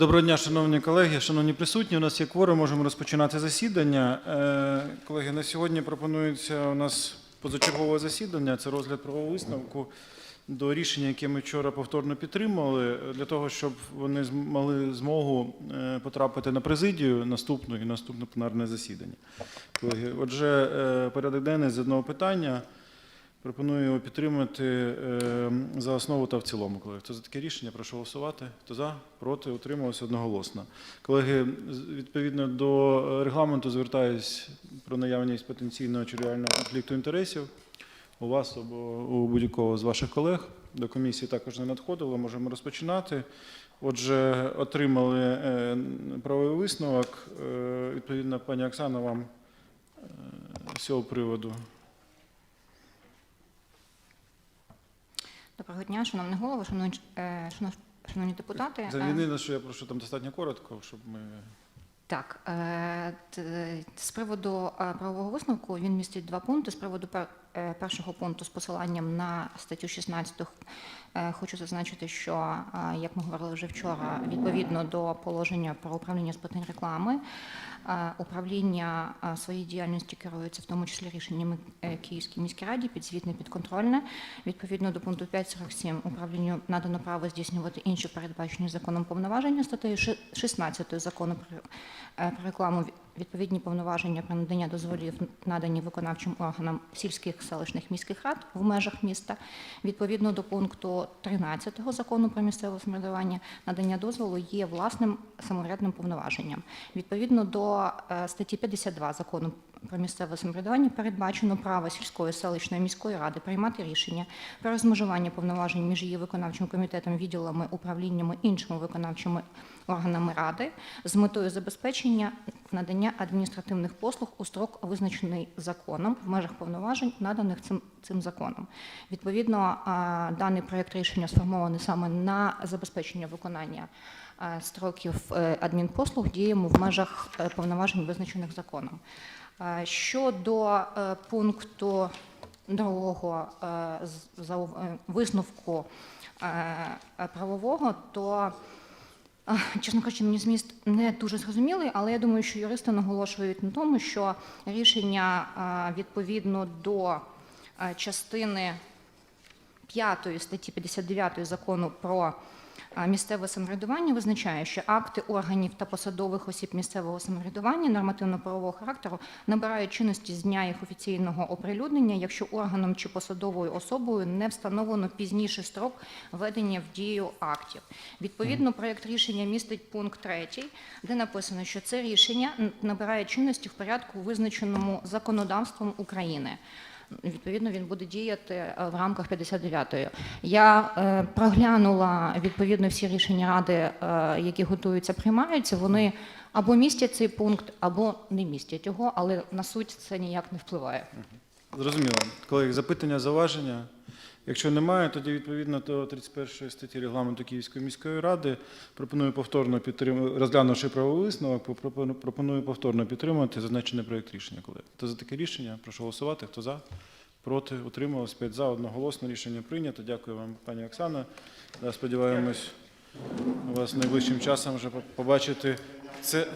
Доброго дня, шановні колеги, шановні присутні. У нас є кворум, можемо розпочинати засідання. Е, Колеги, на сьогодні пропонується у нас позачергове засідання. Це розгляд правового висновку до рішення, яке ми вчора повторно підтримали, для того, щоб вони мали змогу е, потрапити на президію наступну і наступне пленарне засідання. Колеги, отже, е, порядок денний з одного питання. Пропоную його підтримати е, за основу та в цілому. Колеги, хто за таке рішення? Прошу голосувати. Хто за? Проти? Утрималося одноголосно. Колеги, відповідно до регламенту звертаюсь про наявність потенційного чи реального конфлікту інтересів у вас або у будь-якого з ваших колег. До комісії також не надходило. Можемо розпочинати. Отже, отримали е, правовий висновок. Е, Відповідно, пані Оксана, вам е, з цього приводу. Доброго дня, шановний голово, шановні, е, шанов- шановні депутати. Це Е, що я прошу там достатньо коротко, щоб ми. Так, е, з приводу правового висновку він містить два пункти. З приводу пер- першого пункту з посиланням на статтю 16 е, хочу зазначити, що, як ми говорили вже вчора, відповідно до положення про управління з питань реклами, управління своєю діяльністю керується в тому числі рішеннями е, Київській міській раді, підзвітне, підконтрольне. Відповідно до пункту 5.47 управлінню надано право здійснювати інші передбачені законом повноваження статтею ши- 16 закону про, е, рекламу. Відповідні повноваження про надання дозволів надані виконавчим органам сільських селищних міських рад в межах міста. Відповідно до пункту 13 закону про місцеве самоврядування, надання дозволу є власним самоврядним повноваженням. Відповідно до е, статті 52 закону про місцеве самоврядування передбачено право сільської селищної міської ради приймати рішення про розмежування повноважень між її виконавчим комітетом, відділами, управліннями, іншими виконавчими органами ради з метою забезпечення надання адміністративних послуг у строк, визначений законом в межах повноважень, наданих цим, цим законом. Відповідно, даний проект рішення сформований саме на забезпечення виконання строків е, адмінпослуг діємо в межах е, повноважень, визначених законом. Щодо е, пункту другого висновку правового, то Чесно кажучи, мені зміст не дуже зрозумілий, але я думаю, що юристи наголошують на тому, що рішення відповідно до частини 5 статті 59 закону про місцеве самоврядування визначає, що акти органів та посадових осіб місцевого самоврядування нормативно-правового характеру набирають чинності з дня їх офіційного оприлюднення, якщо органом чи посадовою особою не встановлено пізніший строк введення в дію актів. Відповідно, проект рішення містить пункт 3, де написано, що це рішення набирає чинності в порядку, визначеному законодавством України. Відповідно, він буде діяти е, в рамках 59-ї. Я е, проглянула відповідно всі рішення ради, е, які готуються, приймаються. Вони або містять цей пункт, або не містять його, але на суть це ніяк не впливає. Зрозуміло. Колеги, запитання, зауваження? Якщо немає, тоді відповідно до 31 статті регламенту Київської міської ради пропоную повторно підтримати, розглянувши правовий висновок, пропону- пропоную повторно підтримати зазначений проєкт рішення. Колеги, хто за таке рішення? Прошу голосувати. Хто за? Проти? Утрималось? 5 за. Одноголосно рішення прийнято. Дякую вам, пані Оксана. Сподіваємось, вас найближчим часом вже побачити. Це